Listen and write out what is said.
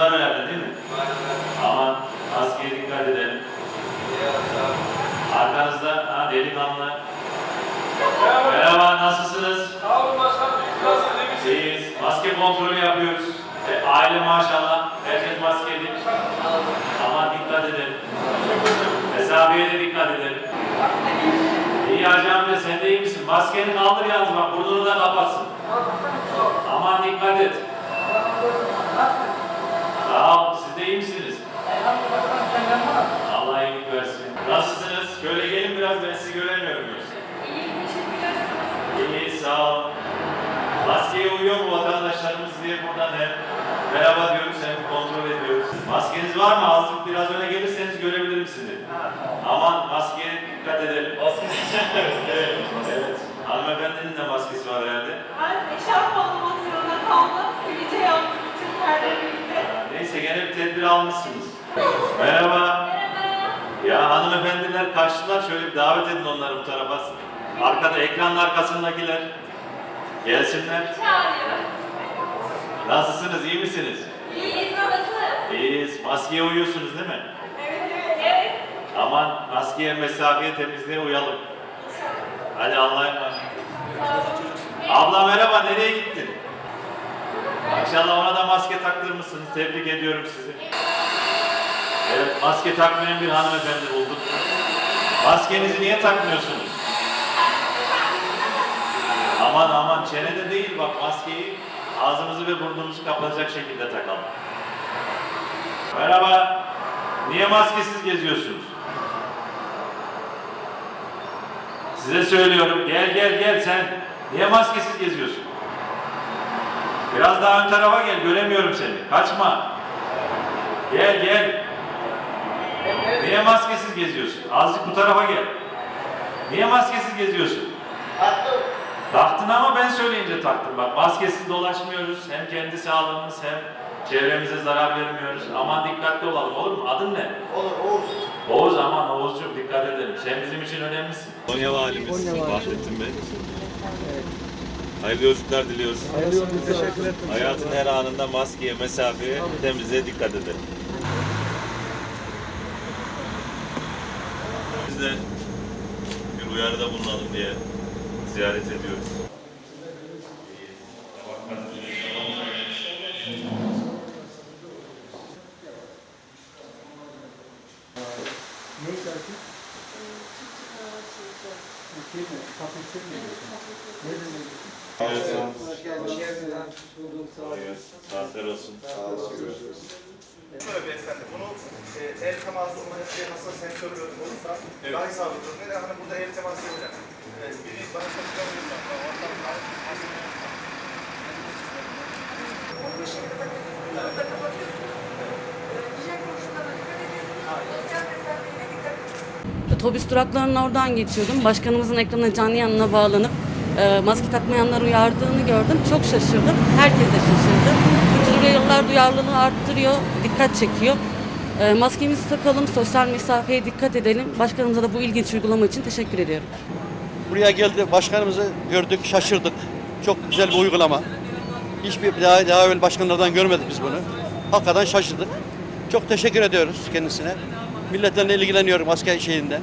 var herhalde değil mi? Var. Aman askeri dikkat edelim. Arkanızda ha, delikanlı. Merhaba. Merhaba nasılsınız? Sağ olun başkanım. Nasılsınız? İyiyiz. Maske kontrolü yapıyoruz. E, aile maşallah. Herkes maskeli. Aman dikkat edelim. Mesafeye de dikkat edelim. İyi Hacı amca sen de iyi misin? Maskeni kaldır yalnız bak burnunu da kapatsın. Aman dikkat et. Sağ ol. Siz de iyi misiniz? Allah iyilik versin. Nasılsınız? Şöyle gelin biraz ben sizi göremiyorum. yoksa. İyi, sağ ol. Maskeye uyuyor mu vatandaşlarımız diye buradan hem merhaba diyoruz hem kontrol ediyoruz. Maskeniz var mı? Azıcık biraz öne gelirseniz görebilirim sizi. Aman maskeye dikkat edelim. Maskesi evet. evet. Hanımefendinin de maskesi var herhalde. Neyse gene bir tedbir almışsınız. Merhaba. Ya hanımefendiler kaçtılar. Şöyle bir davet edin onları bu tarafa. Arkada ekranın arkasındakiler. Gelsinler. Çağırıyor. Nasılsınız? iyi misiniz? İyiyiz babası. İyiyiz. Maskeye uyuyorsunuz değil mi? Evet evet. Aman maskeye, mesafeye, temizliğe uyalım. Hadi Allah'a emanet. Abla merhaba, nereye gittin? Maşallah ona da maske taktırmışsınız. Tebrik ediyorum sizi. Evet, maske takmayan bir hanımefendi bulduk. Maskenizi niye takmıyorsunuz? Aman aman çenede değil bak maskeyi ağzımızı ve burnumuzu kapatacak şekilde takalım. Merhaba. Niye maskesiz geziyorsunuz? Size söylüyorum. Gel gel gel sen. Niye maskesiz geziyorsun? Biraz daha ön tarafa gel. Göremiyorum seni. Kaçma. Gel gel. Niye maskesiz geziyorsun? Azıcık bu tarafa gel. Niye maskesiz geziyorsun? Taktın ama ben söyleyince taktım. Bak maskesiz dolaşmıyoruz. Hem kendi sağlığımız hem çevremize zarar vermiyoruz. Aman dikkatli olalım olur mu? Adın ne? Olur, Oğuz. Oğuz aman Oğuzcuğum dikkat edelim. Sen bizim için önemlisin. Konya Valimiz Bahrettin Bey. Hayırlı yolculuklar diliyoruz. Hayırlı yolculuk, teşekkür ederim. Hayatın her anında maskeye, mesafeye, temizliğe dikkat edelim. Biz de bir uyarıda bulunalım diye ziyaret ediyoruz. Ne şarkı? Şey mi? Kapı şey mi? Nereden geliyorsun? Hoş geldin. Hoş bulduk. Sağ olun. Saatler olsun. Şöyle beyefendi, bunu e, el teması olmayan bir hasta sensörü olursa daha iyi sağlıklı. Böyle hani burada el teması yapacak. E, biri bana çok güzel oluyor. Otobüs duraklarının oradan geçiyordum. Başkanımızın ekranına canlı yanına bağlanıp e, maske takmayanları uyardığını gördüm. Çok şaşırdım. Herkes de şaşırdı. Bu tür uyarılar duyarlılığı arttırıyor, dikkat çekiyor. E, maskemizi takalım, sosyal mesafeye dikkat edelim. Başkanımıza da bu ilginç uygulama için teşekkür ediyorum. Buraya geldi, başkanımızı gördük, şaşırdık. Çok güzel bir uygulama. Hiçbir daha, daha evvel başkanlardan görmedik biz bunu. Hakikaten şaşırdık. Çok teşekkür ediyoruz kendisine. Milletlerle ilgileniyorum asker şeyinde.